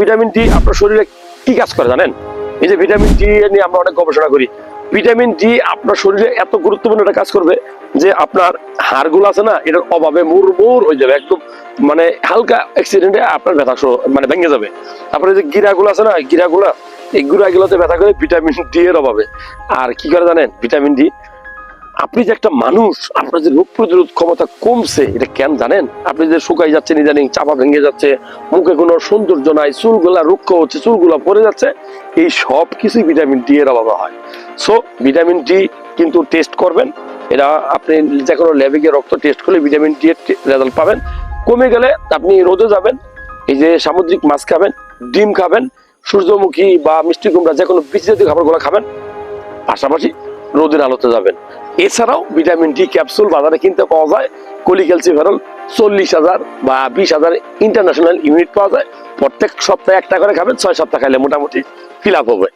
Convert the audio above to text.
Vitamin D আপনার শরীরে কি কাজ করে জানেন? এই যে ভিটামিন ডি নিয়ে আমরা অনেক গবেষণা করি। ভিটামিন ডি আপনার শরীরে এত গুরুত্বপূর্ণ একটা কাজ করবে যে আপনার হাড়গুলো আছে না, এটার অভাবে মুরমুর হয়ে যাবে, একদম মানে হালকা অ্যাক্সিডেন্টে আপনার ব্যথা মানে ভেঙে যাবে। তারপরে যে গিরাগুলো আছে না, গিরাগুলা, এই গুড়াগুলোতে ব্যথা করে ভিটামিন ডি এর অভাবে। আর কি করে জানেন? ভিটামিন ডি আপনি যে একটা মানুষ, আপনার যে রোগ প্রতিরোধ ক্ষমতা কমছে, এটা কেন জানেন? আপনি যে শুকাই যাচ্ছেন, ইদানিং চাপা ভেঙে যাচ্ছে, মুখে কোনো সৌন্দর্য নাই, চুলগুলা রুক্ষ হচ্ছে, চুলগুলা পড়ে যাচ্ছে, এই সব কিছুই ভিটামিন ডি এর অভাবে হয়। সো ভিটামিন ডি কিন্তু টেস্ট করবেন এটা আপনি যে কোনো ল্যাবে গিয়ে রক্ত টেস্ট করলে ভিটামিন ডি এর রেজাল্ট পাবেন। কমে গেলে আপনি রোদে যাবেন, এই যে সামুদ্রিক মাছ খাবেন, ডিম খাবেন, সূর্যমুখী বা মিষ্টি কুমড়া, যে কোনো জাতীয় খাবারগুলো খাবেন। পাশাপাশি রোদের আলোতে যাবেন। এছাড়াও ভিটামিন ডি ক্যাপসুল বাজারে কিনতে পাওয়া যায়। কলিক্যালসিফেরল চল্লিশ হাজার বা বিশ হাজার ইন্টারন্যাশনাল ইউনিট পাওয়া যায়। প্রত্যেক সপ্তাহে একটা করে খাবেন, ছয় সপ্তাহ খাইলে মোটামুটি ফিল আপ হবে।